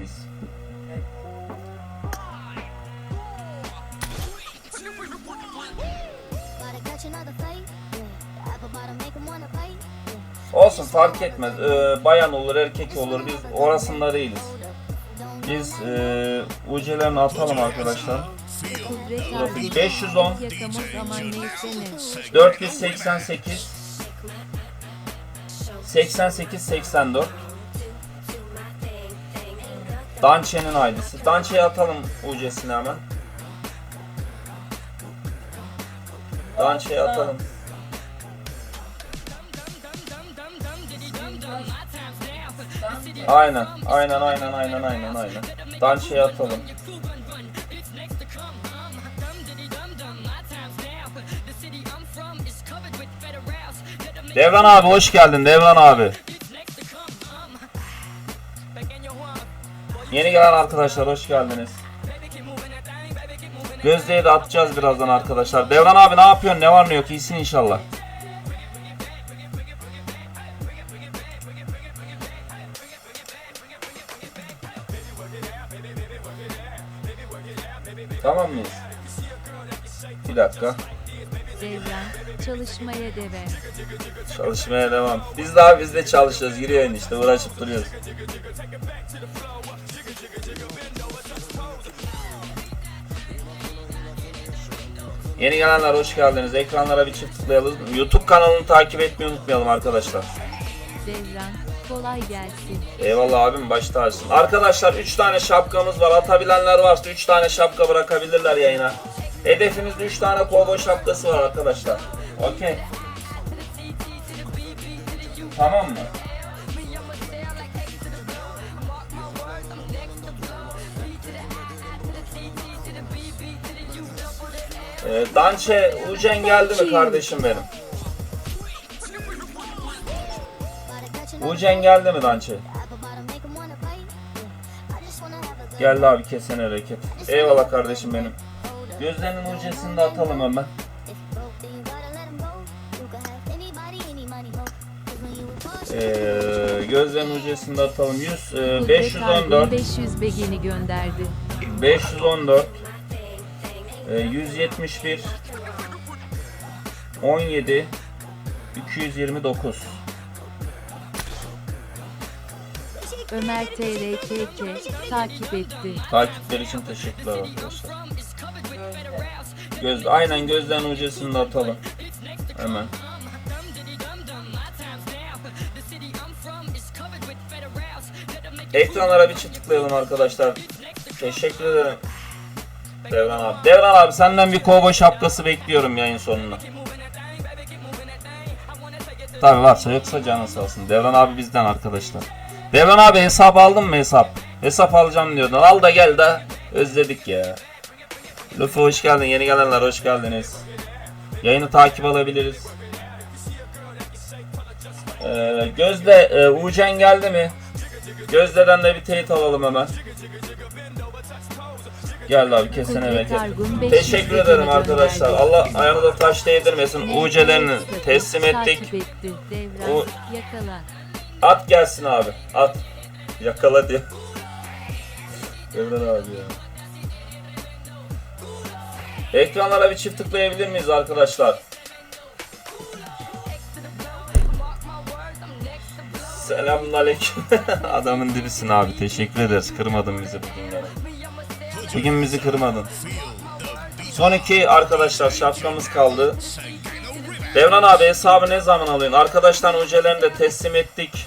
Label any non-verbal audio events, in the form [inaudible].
miyiz? Olsun fark etmez. Ee, bayan olur erkek olur biz orasında değiliz. Biz e, UC'lerini atalım arkadaşlar. Kudret Profil abi. 510. Yakamaz aman neyse ne. 488 88 84 Dançe'nin ID'si. Dançe'ye atalım UC'sini hemen. Dançe'ye atalım. Aynen, aynen, aynen, aynen, aynen, aynen. Dançe'ye atalım. Devran abi hoş geldin Devran abi. Yeni gelen arkadaşlar hoş geldiniz. Gözde'ye de atacağız birazdan arkadaşlar. Devran abi ne yapıyorsun? Ne var ne yok? İyisin inşallah. Tamam mıyız? Bir dakika. Devran çalışmaya devam. Çalışmaya devam. Biz daha biz de çalışıyoruz. Giriyor işte uğraşıp duruyoruz. Yeni gelenler hoş geldiniz. Ekranlara bir çift tıklayalım. YouTube kanalını takip etmeyi unutmayalım arkadaşlar. Devran kolay gelsin. Eyvallah abim baş tacısın. Arkadaşlar 3 tane şapkamız var. Atabilenler varsa 3 tane şapka bırakabilirler yayına. Hedefimizde 3 tane kovboy şapkası var arkadaşlar. Okey. Tamam mı? Ee, Dançe Ucen geldi mi kardeşim benim? Ucen geldi mi Dançe? Geldi abi kesene hareket. Eyvallah kardeşim benim. Gözlerinin ucesini de atalım hemen. Ee, gözlerinin ucesini de atalım. 100, e, Kudret 514, abi 500 begeni gönderdi. 514, e, 171, 17, 229. Ömer TRKK takip etti. Takipler için teşekkürler arkadaşlar. Göz, aynen gözlerin ucesini de atalım. Hemen. Ekranlara bir çift tıklayalım arkadaşlar. Teşekkür ederim. Devran abi. Devran abi senden bir kovboy şapkası bekliyorum yayın sonuna. Tabi varsa yoksa canın sağ olsun. Devran abi bizden arkadaşlar. Devran abi hesap aldın mı hesap? Hesap alacağım diyordun. Al da gel de özledik ya. Luffy hoş geldin. Yeni gelenler hoş geldiniz. Yayını takip alabiliriz. Ee, Gözde e, Ucen geldi mi? Gözde'den de bir teyit alalım hemen. Geldi abi. Argun 500 Teşekkür ederim arkadaşlar. Allah ayağınıza taş değdirmesin. UC'lerini Neyse, teslim ettik. Yakala. At gelsin abi. At. Yakala diyor. Devran abi ya. Ekranlara bir çift tıklayabilir miyiz arkadaşlar? Selamünaleyküm. [laughs] Adamın dibisin abi. Teşekkür ederiz. Kırmadın bizi bugün gene. Bugün bizi kırmadın. Son iki arkadaşlar şapkamız kaldı. Devran abi hesabı ne zaman alıyorsun? Arkadaşlar hocelerini de teslim ettik.